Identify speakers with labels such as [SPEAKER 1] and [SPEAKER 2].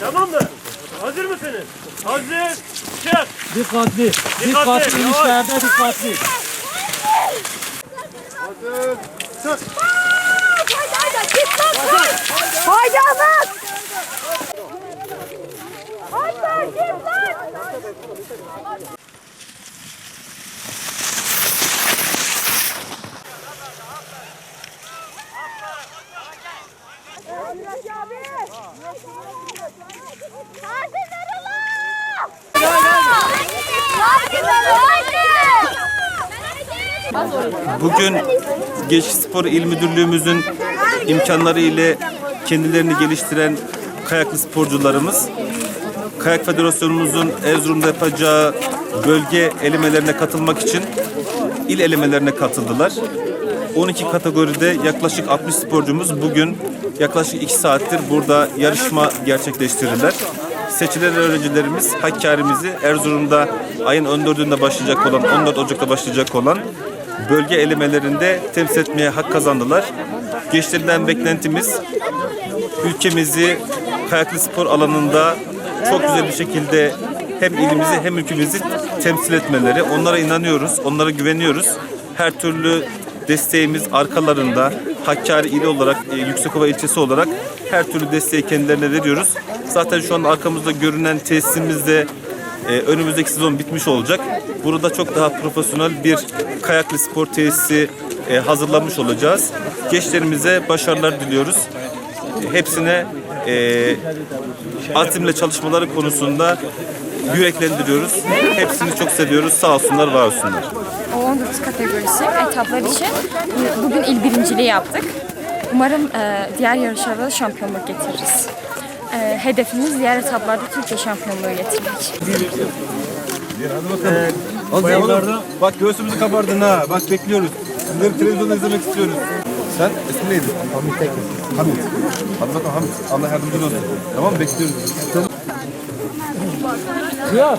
[SPEAKER 1] Tamam mı? Hazır mısınız? Hazır. Çık.
[SPEAKER 2] Dikkatli.
[SPEAKER 1] Dikkatli,
[SPEAKER 2] Dikkatli
[SPEAKER 1] yavaş.
[SPEAKER 2] inişlerde dikkatli.
[SPEAKER 3] Haydanak!
[SPEAKER 4] Bugün Gençlik Spor İl Müdürlüğümüzün imkanları ile kendilerini geliştiren kayaklı sporcularımız Kayak Federasyonumuzun Erzurum'da yapacağı bölge elemelerine katılmak için il elemelerine katıldılar. 12 kategoride yaklaşık 60 sporcumuz bugün yaklaşık 2 saattir burada yarışma gerçekleştirdiler. Seçilen öğrencilerimiz Hakkari'mizi Erzurum'da ayın 14'ünde başlayacak olan, 14 Ocak'ta başlayacak olan bölge elemelerinde temsil etmeye hak kazandılar. Gençlerden beklentimiz ülkemizi kayaklı spor alanında çok güzel bir şekilde hem ilimizi hem ülkemizi temsil etmeleri. Onlara inanıyoruz, onlara güveniyoruz. Her türlü desteğimiz arkalarında. Hakkari ili olarak, e, Yüksekova ilçesi olarak her türlü desteği kendilerine veriyoruz. Zaten şu an arkamızda görünen tesisimizde e, önümüzdeki sezon bitmiş olacak. Burada çok daha profesyonel bir kayaklı spor tesisi e, hazırlamış olacağız. Gençlerimize başarılar diliyoruz. E, Hepsine e, azimle çalışmaları konusunda yüreklendiriyoruz. Hepsini çok seviyoruz. Sağ olsunlar, var olsunlar.
[SPEAKER 5] O 19 kategorisi etaplar için bugün il birinciliği yaptık. Umarım e, diğer yarışlarda da şampiyonluk getiririz. E, hedefimiz diğer etaplarda Türkiye şampiyonluğu getirmek.
[SPEAKER 6] Bayanlarda bak göğsümüzü kabardın ha. Bak bekliyoruz. Sizleri televizyonda izlemek istiyoruz. Sen ismin neydi? Hamit Tekin. Hamit. Hadi bakalım Hamit. Allah yardımcın olsun. Tamam mı? Bekliyoruz. Yok.